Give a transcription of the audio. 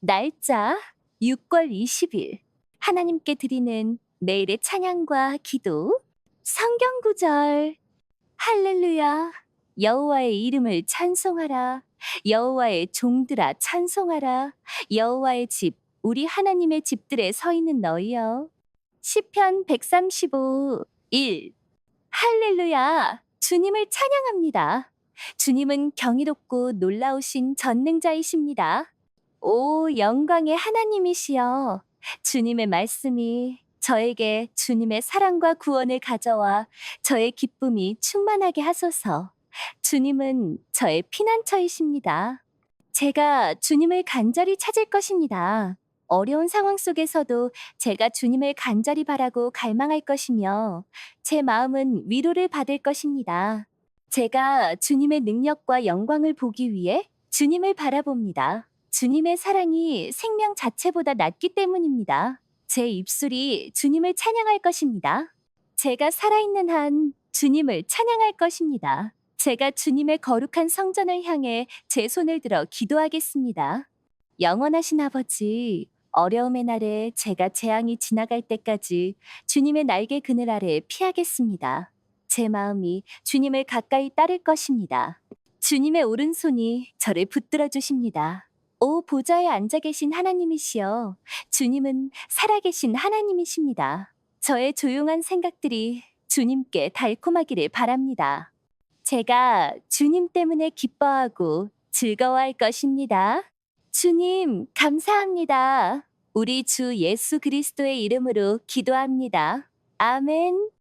날짜 6월 20일. 하나님께 드리는 매일의 찬양과 기도. 성경 구절. 할렐루야. 여호와의 이름을 찬송하라. 여호와의 종들아 찬송하라. 여호와의 집 우리 하나님의 집들에 서 있는 너희여. 시편 135 1. 할렐루야. 주님을 찬양합니다. 주님은 경이롭고 놀라우신 전능자이십니다. 오 영광의 하나님이시여. 주님의 말씀이 저에게 주님의 사랑과 구원을 가져와 저의 기쁨이 충만하게 하소서. 주님은 저의 피난처이십니다. 제가 주님을 간절히 찾을 것입니다. 어려운 상황 속에서도 제가 주님을 간절히 바라고 갈망할 것이며 제 마음은 위로를 받을 것입니다. 제가 주님의 능력과 영광을 보기 위해 주님을 바라봅니다. 주님의 사랑이 생명 자체보다 낫기 때문입니다. 제 입술이 주님을 찬양할 것입니다. 제가 살아있는 한 주님을 찬양할 것입니다. 제가 주님의 거룩한 성전을 향해 제 손을 들어 기도하겠습니다. 영원하신 아버지, 어려움의 날에 제가 재앙이 지나갈 때까지 주님의 날개 그늘 아래 피하겠습니다. 제 마음이 주님을 가까이 따를 것입니다. 주님의 오른손이 저를 붙들어 주십니다. 오 보좌에 앉아 계신 하나님이시여, 주님은 살아계신 하나님이십니다. 저의 조용한 생각들이 주님께 달콤하기를 바랍니다. 제가 주님 때문에 기뻐하고 즐거워할 것입니다. 주님, 감사합니다. 우리 주 예수 그리스도의 이름으로 기도합니다. 아멘.